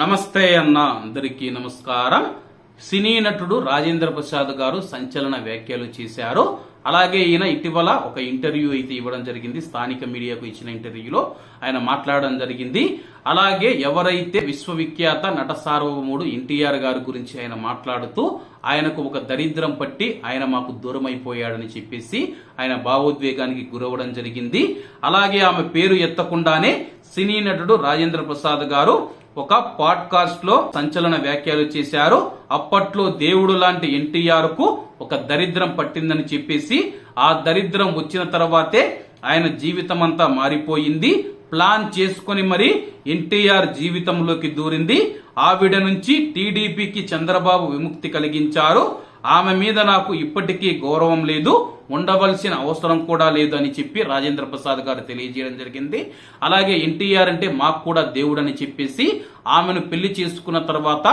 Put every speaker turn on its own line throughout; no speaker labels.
నమస్తే అన్న అందరికీ నమస్కారం. సినీ నటుడు రాజేంద్ర ప్రసాద్ గారు సంచలన వ్యాఖ్యలు చేశారు. అలాగే ఈయన ఇటీవల ఒక ఇంటర్వ్యూ అయితే ఇవ్వడం జరిగింది. స్థానిక మీడియాకు ఇచ్చిన ఇంటర్వ్యూలో ఆయన మాట్లాడడం జరిగింది. అలాగే ఎవరైతే విశ్వవిఖ్యాత నట సార్వభౌముడు ఎన్టీఆర్ గారి గురించి ఆయన మాట్లాడుతూ ఆయనకు ఒక దరిద్రం పట్టి ఆయన మాకు దూరం అయిపోయాడని చెప్పేసి ఆయన భావోద్వేగానికి గురవడం జరిగింది. అలాగే ఆమె పేరు ఎత్తకుండానే సినీ నటుడు రాజేంద్ర ప్రసాద్ గారు ఒక పాడ్కాస్ట్లో సంచలన వ్యాఖ్యలు చేశారు. అప్పట్లో దేవుడు లాంటి ఎన్టీఆర్కు ఒక దరిద్రం పట్టిందని చెప్పేసి ఆ దరిద్రం వచ్చిన తర్వాతే ఆయన జీవితం అంతా మారిపోయింది. ప్లాన్ చేసుకొని మరి ఎన్టీఆర్ జీవితంలోకి దూరింది. ఆవిడ నుంచి టీడీపీకి చంద్రబాబు విముక్తి కలిగించారు. ఆమె మీద నాకు ఇప్పటికీ గౌరవం లేదు ఉండవలసిన అవసరం కూడా లేదు అని చెప్పి రాజేంద్ర ప్రసాద్ గారు తెలియజేయడం జరిగింది. అలాగే ఎన్టీఆర్ అంటే మాకు కూడా దేవుడు అని చెప్పేసి ఆమెను పెళ్ళి చేసుకున్న తర్వాత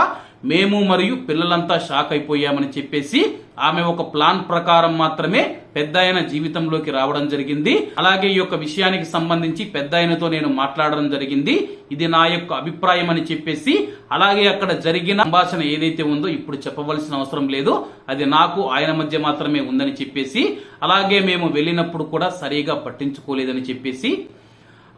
మేము మరియు పిల్లలంతా షాక్ అయిపోయామని చెప్పేసి ఆమె ఒక ప్లాన్ ప్రకారం మాత్రమే పెద్ద జీవితంలోకి రావడం జరిగింది. అలాగే ఈ యొక్క విషయానికి సంబంధించి పెద్ద నేను మాట్లాడడం జరిగింది. ఇది నా యొక్క అభిప్రాయం అని చెప్పేసి అలాగే అక్కడ జరిగిన సంభాషణ ఏదైతే ఉందో ఇప్పుడు చెప్పవలసిన అవసరం లేదు. అది నాకు ఆయన మధ్య మాత్రమే ఉందని చెప్పేసి అలాగే మేము వెళ్ళినప్పుడు కూడా సరిగా పట్టించుకోలేదని చెప్పేసి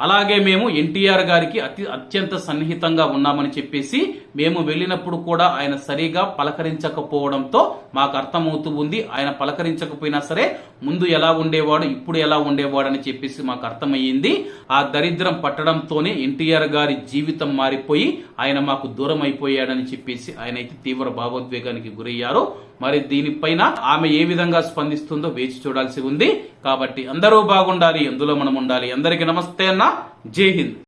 అలాగే మేము ఎన్టీఆర్ గారికి అతి అత్యంత సన్నిహితంగా ఉన్నామని చెప్పేసి మేము వెళ్ళినప్పుడు కూడా ఆయన సరిగా పలకరించకపోవడంతో మాకు అర్థమవుతూ ఉంది. ఆయన పలకరించకపోయినా సరే ముందు ఎలా ఉండేవాడు ఇప్పుడు ఎలా ఉండేవాడు అని చెప్పేసి మాకు అర్థమయ్యింది. ఆ దరిద్రం పట్టడంతోనే ఎన్టీఆర్ గారి జీవితం మారిపోయి ఆయన మాకు దూరం అయిపోయాడని చెప్పేసి ఆయన అయితే తీవ్ర భావోద్వేగానికి గురయ్యారు. మరి దీనిపైన ఆమె ఏ విధంగా స్పందిస్తుందో వేచి చూడాల్సి ఉంది. కాబట్టి అందరూ బాగుండాలి అందులో మనం ఉండాలి. అందరికీ నమస్తే అన్న. జై హింద్.